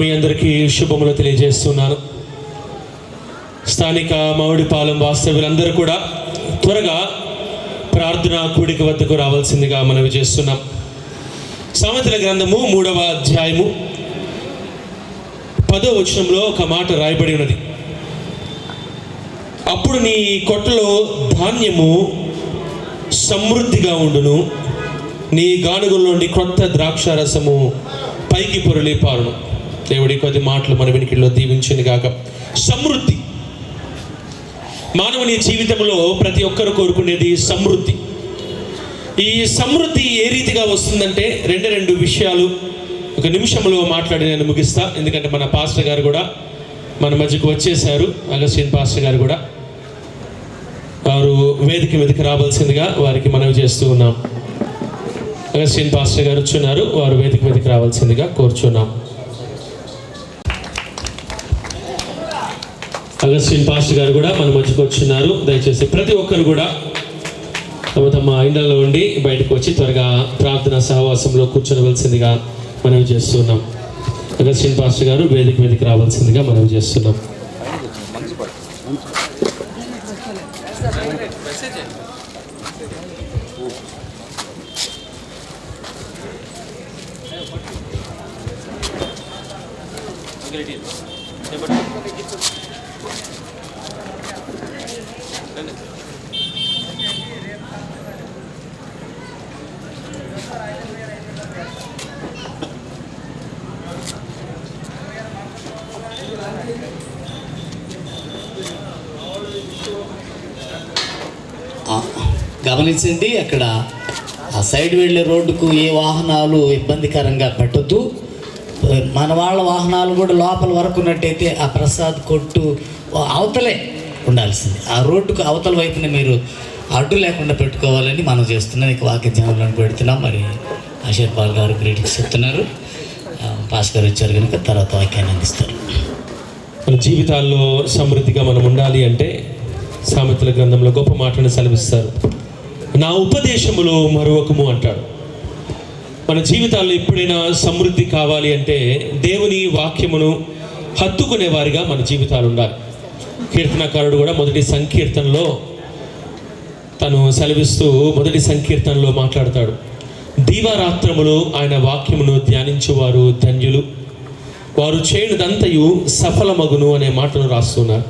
మీ అందరికీ శుభములు తెలియజేస్తున్నాను. స్థానిక మామిడిపాలెం వాస్తవ్యులందరూ కూడా త్వరగా ప్రార్థన కూడిక వద్దకు రావాల్సిందిగా మనవి చేస్తున్నాం. సామెతల గ్రంథము మూడవ అధ్యాయము పదో వచనంలో ఒక మాట రాయబడి ఉన్నది. అప్పుడు నీ కొట్టలో ధాన్యము సమృద్ధిగా ఉండును నీ గానుగుల్లోని క్రొత్త ద్రాక్షారసము పైకి పొరలి పారును దేవుడి కొద్ది మాటలు మన వెనుకల్లో దీవించింది కాక సమృద్ధి. మానవుని జీవితంలో ప్రతి ఒక్కరు కోరుకునేది సమృద్ధి. ఈ సమృద్ధి ఏ రీతిగా వస్తుందంటే రెండు రెండు విషయాలు ఒక నిమిషంలో మాట్లాడి నేను ముగిస్తా. ఎందుకంటే మన పాస్టర్ గారు కూడా మన మధ్యకు వచ్చేసారు అగస్టిన్ పాస్టర్ గారు కూడా. వారు వేదిక మీదకి రావాల్సిందిగా వారికి మనవి చేస్తూ ఉన్నాం. అగస్టిన్ పాస్టర్ గారు వచ్చున్నారు. వారు వేదిక మీదకి రావాల్సిందిగా కోరుచున్నాం. అగస్టిన్ పాస్టర్ గారు కూడా మన మధ్యకు వచ్చున్నారు. దయచేసి ప్రతి ఒక్కరు కూడా తమ తమ ఇండ్లలో ఉండి బయటకు వచ్చి త్వరగా ప్రార్థన సహవాసంలో కూర్చోవలసిందిగా మనవి చేస్తున్నాం. అగస్టిన్ పాస్టర్ గారు వేదిక మీదకి రావాల్సిందిగా మనవి చేస్తున్నాం. ఆ, గమనించండి అక్కడ ఆ సైడ్ వెళ్ళే రోడ్డుకు ఏ వాహనాలు ఇబ్బందికరంగా పెట్టద్దు. మన వాళ్ళ వాహనాలు కూడా లోపల వరకు ఉన్నట్టయితే ఆ ప్రసాద్ కొట్టు అవతలే ఉండాల్సింది. ఆ రోడ్డుకు అవతల వైపున మీరు అడ్డు లేకుండా పెట్టుకోవాలని మనం చేస్తున్నాం. ఇక వాక్య జనంలో పెడుతున్నాం. మరి అశోక్ పాల్ గారు గ్రీటింగ్స్ చెప్తున్నారు. పాస్ గారు వచ్చారు కనుక తర్వాత వాక్యాన్ని అందిస్తారు. మన జీవితాల్లో సమృద్ధిగా మనం ఉండాలి అంటే సామెతల గ్రంథంలో గొప్ప మాటను సెలవిస్తారు. నా ఉపదేశములో మరొకము అంటాడు. మన జీవితాల్లో ఎప్పుడైనా సమృద్ధి కావాలి అంటే దేవుని వాక్యమును హత్తుకునే వారిగా మన జీవితాలు ఉండాలి. కీర్తనకారుడు కూడా మొదటి సంకీర్తనలో తను సెలవిస్తూ మొదటి సంకీర్తనలో మాట్లాడతాడు. దీవారాత్రములు ఆయన వాక్యమును ధ్యానించువారు ధన్యులు. వారు చేయనిదంతయు సఫలమగును అనే మాటను రాస్తున్నారు.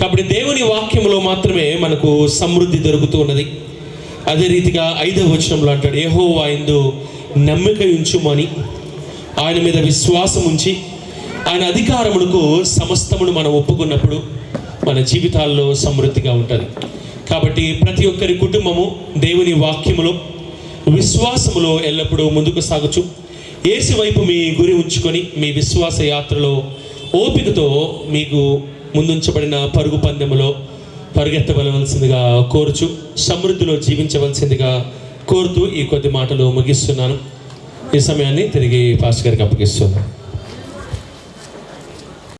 కాబట్టి దేవుని వాక్యములో మాత్రమే మనకు సమృద్ధి దొరుకుతూ ఉన్నది. అదే రీతిగా ఐదవ వచనంలో అంటాడు ఏహో ఎందు నమ్మిక ఉంచుమని ఆయన మీద విశ్వాసం ఉంచి ఆయన అధికారములకు సమస్తమును మనం ఒప్పుకున్నప్పుడు మన జీవితాల్లో సమృద్ధిగా ఉంటుంది. కాబట్టి ప్రతి ఒక్కరి కుటుంబము దేవుని వాక్యములో విశ్వాసములో ఎల్లప్పుడూ ముందుకు సాగుచు. ఏసు వైపు మీ గురి ఉంచుకొని మీ విశ్వాస యాత్రలో ఓపికతో మీకు ముందుంచబడిన పరుగు పందెములో పరిగెత్తవలవలసిందిగా కోరుచు సమృద్ధిలో జీవించవలసిందిగా కోరుతూ ఈ కొద్ది మాటలు ముగిస్తున్నాను. ఈ సమయాన్ని తిరిగి పాస్టర్ గారికి అప్పగిస్తున్నాను.